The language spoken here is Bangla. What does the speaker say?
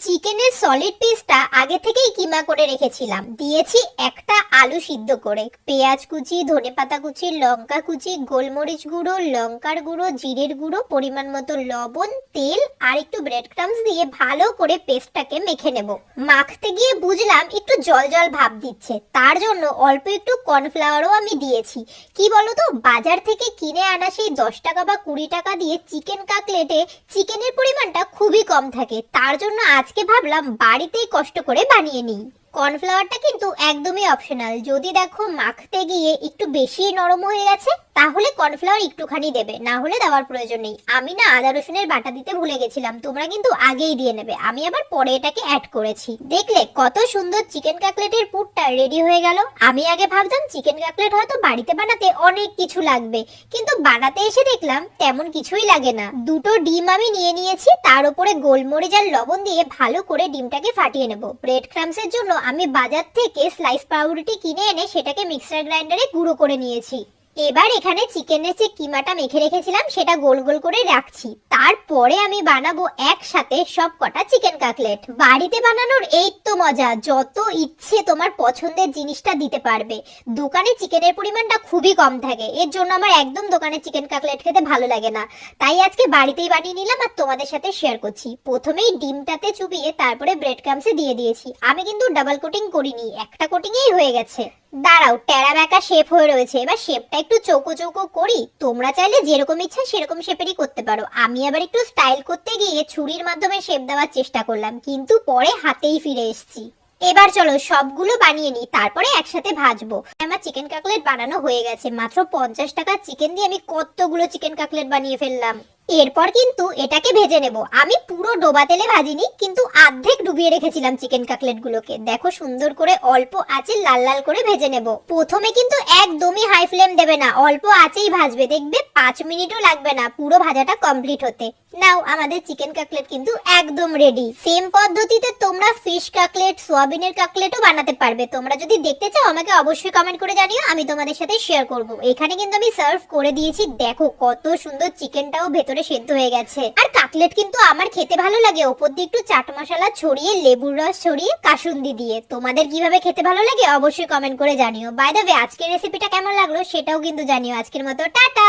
চিকেনের সলিড পিসটা আগে থেকেই কিমা করে রেখেছিলাম। দিয়েছি একটা আলু সিদ্ধ করে, পেঁয়াজ কুচি, ধনেপাতা কুচি, লঙ্কা কুচি, গোলমরিচ গুঁড়ো, লঙ্কার গুঁড়ো, জিরের গুঁড়ো, পরিমাণ মতো লবণ, তেল আর একটু ব্রেড ক্রামস দিয়ে ভালো করে পেস্টটাকে মেখে নেব। মাখতে গিয়ে বুঝলাম একটু জল জল ভাব দিচ্ছে, তার জন্য অল্প একটু কর্নফ্লাওয়ারও আমি দিয়েছি। কি বলতো, বাজার থেকে কিনে আনা সেই দশ টাকা বা কুড়ি টাকা দিয়ে চিকেন কাকলেটে চিকেনের পরিমাণটা খুবই কম থাকে, তার জন্য আজকে ভাবলাম বাড়িতেই কষ্ট করে বানিয়ে নিই। কর্নফ্লাওয়ারটা কিন্তু একদমই অপশনাল যদি দেখো মাখতে গিয়ে একটু বেশি নরম হয়ে গেছে তাহলে কর্নফ্লাওয়ার একটুখানি দেবে, না হলে দেওয়ার প্রয়োজন নেই। আমি না আদা রসুনের বাটা দিতে ভুলে গেছিলাম, তোমরা কিন্তু আগেই দিয়ে নেবে। আমি আবার পরে এটাকে অ্যাড করেছি। দেখলে কত সুন্দর চিকেন কাকলেটের পুরটা রেডি হয়ে গেল। আমি আগে ভাবতাম চিকেন কাকলেট হয়তো বাড়িতে বানাতে অনেক কিছু লাগবে, কিন্তু বানাতে এসে দেখলাম তেমন কিছুই লাগে না। দুটো ডিম আমি নিয়ে নিয়েছি, তার উপরে গোলমরিচ আর লবণ দিয়ে ভালো করে ডিমটাকে ফাটিয়ে নেব। ব্রেড ক্রামসের জন্য আমি বাজার থেকে স্লাইস পাউরুটি কিনে এনে সেটাকে মিক্সার গ্রাইন্ডারে গুঁড়ো করে নিয়েছি। এবার এখানে চিকেনের যে কিমাটা মেখে রেখেছিলাম, সেটা গোল গোল করে রাখছি। তারপরে আমি বানাবো একসাথে সব কটা চিকেন কাকলেট। বাড়িতে বানানোর এই তো মজা, যত ইচ্ছে তোমার পছন্দের জিনিসটা দিতে পারবে। দোকানে চিকেনের পরিমাণটা খুবই কম থাকে, এর জন্য আমার একদম দোকানে চিকেন কাকলেট খেতে ভালো লাগে না। তাই আজকে বাড়িতেই বানিয়ে নিলাম আর তোমাদের সাথে শেয়ার করছি। প্রথমেই ডিমটাতে চুবিয়ে তারপরে ব্রেড ক্রামসে দিয়ে দিয়েছি। আমি কিন্তু ডাবল কোটিং করিনি, একটা কোটিংয়েই হয়ে গেছে। দাঁড়াও, টেরা ব্যাকা শেপ হয়ে রয়েছে। এবার শেপটা একটু চৌকো চৌকো করি। তোমরা চাইলে যেরকম ইচ্ছা সেরকম শেপেরই করতে পারো। আমি আবার একটু স্টাইল করতে গিয়ে ছুরির মাধ্যমে শেপ দেওয়ার চেষ্টা করলাম, কিন্তু পরে হাতেই ফিরে এসেছি। এবার চলো সবগুলো বানিয়ে নিই, তারপরে একসাথে ভাজবো। আমার চিকেন কাকলেট বানানো হয়ে গেছে, মাত্র পঞ্চাশ টাকা চিকেন দিয়ে আমি কতগুলো চিকেন কাকলেট বানিয়ে ফেললাম। এরপর কিন্তু এটাকে ভেজে নেব। আমি পুরো ডোবা তেলে ভাজিনি, কিন্তু অর্ধেক ডুবিয়ে রেখেছিলাম চিকেন কাকলেট গুলোকে দেখো সুন্দর করে অল্প আঁচে লাল লাল করে ভেজে নেব। প্রথমে কিন্তু একদমই হাই ফ্লেম দেবে না, অল্প আঁচেই ভাজবে। দেখবে পাঁচ মিনিটও লাগবে না, পুরো ভাজাটা কমপ্লিট হতে। নাও, আমাদের চিকেন কাকলেট কিন্তু একদম রেডি সেম পদ্ধতিতে তোমরা ফিশ কাকলেট সোয়াবিনের কাকলেটও বানাতে পারবে। তোমরা যদি দেখতে চাও, আমাকে অবশ্যই কমেন্ট করে জানিও, আমি তোমাদের সাথে শেয়ার করব। এখানে কিন্তু আমি সার্ভ করে দিয়েছি, দেখো কত সুন্দর চিকেনটাও ভেতরে সেদ্ধ হয়ে গেছে। আর কাকলেট কিন্তু আমার খেতে ভালো লাগে, ওপর দিয়ে একটু চাট মশলা ছড়িয়ে, লেবুর রস ছড়িয়ে, কাসুন্দি দিয়ে। তোমাদের কীভাবে খেতে ভালো লাগে অবশ্যই কমেন্ট করে জানিও। বাই দ্য ওয়ে আজকের রেসিপিটা কেমন লাগল সেটাও কিন্তু জানিও। আজকের মতো, টাটা!